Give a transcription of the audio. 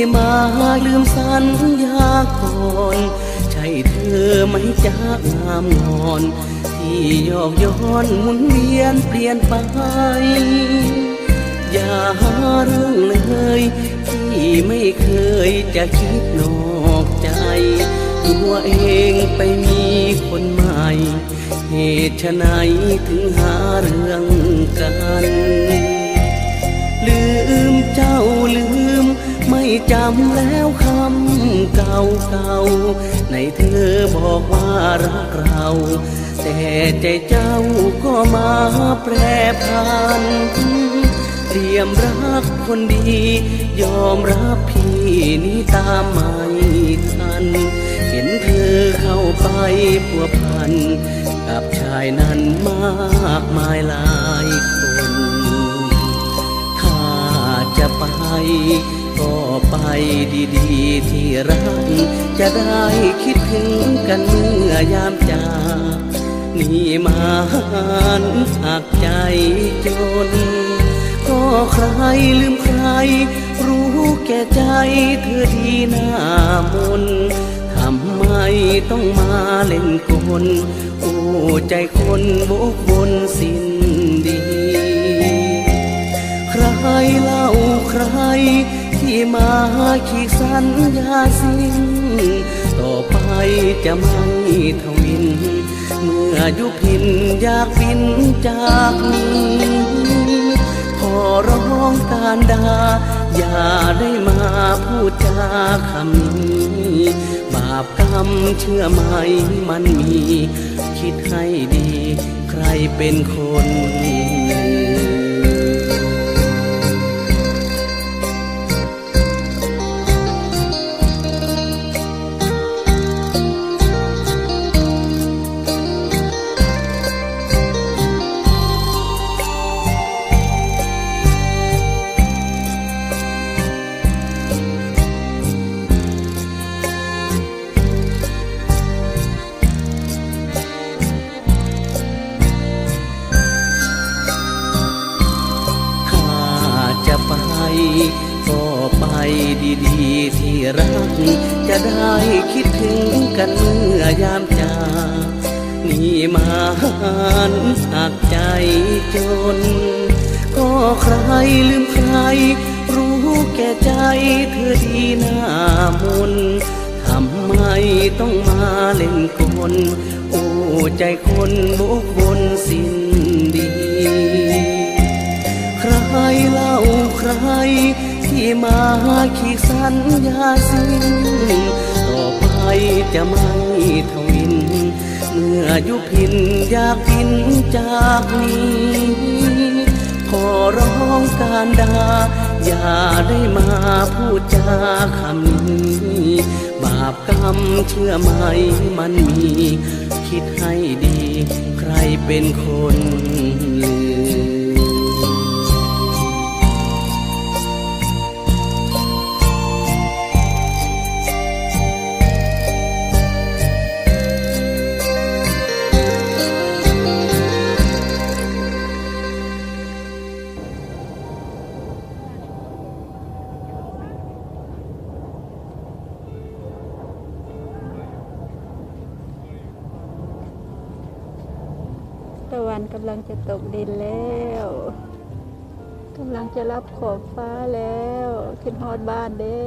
รเล่าใครที่มาลืมสัญญาก่อนใช่เธอไหมจ้างามงอน ที่ยอกย้อนหมุนเวียนเปลี่ยนไป อย่าหาเรื่องเลยที่ไม่เคยจะคิดนอกใจ ตัวเองไปมีคนใหม่ เหตุไฉนถึงหาเรื่องกัน จำแล้วคำเก่าเก่าๆในเธอบอกว่ารักเรา แต่ใจเจ้าก็มาแปรพันเตรียมรักคนดี ยอมรับพี่นี้ตามไม่ทัน เห็นเธอเข้าไปพัวพัน กับชายนั้นมากมายหลายคนถ้าจะไป ก็ไปดีๆ ที่รัก จะได้คิดถึงกันเมื่อยามจากนี่มาหานหักใจจน ก็ใครลืมใคร รู้แก่ใจเธอดีหน้ามนทำไมต้องมาเล่นกลโอ้ใจคนบกบนสิ้นดี ใครเล่าใคร ที่มาขีดสัญญาสิ้น ต่อไปจะไม่ทวิน เมื่อยุพินอยากบินจากนี้ขอร้องการดา อย่าได้มาพูดจาคำนี้บาปกรรมเชื่อไหมมันมี คิดให้ดี ใครเป็นคน ก็ไปดีๆที่รัก จะได้คิดถึงกันเมื่อยามจากนี่มาหานหักใจจน ก็ใครลืมใคร รู้แก่ใจเธอดีหน้ามนทำไมต้องมาเล่นกลโอ้ใจคนบกบน มาขีดสัญญาสิ้นต่อไปจะไม่ทวิน เมื่อยุพินอยากพินจากนี้ขอร้องการดา อย่าได้มาพูดจาคำนี้บาปกรรมเชื่อไหมมันมี คิดให้ดี ใครเป็นคนลืมันกำลังจะตกดินแล้วกำลังจะรับขอบฟ้าแล้ว ขึ้นฮอดบ้านเด้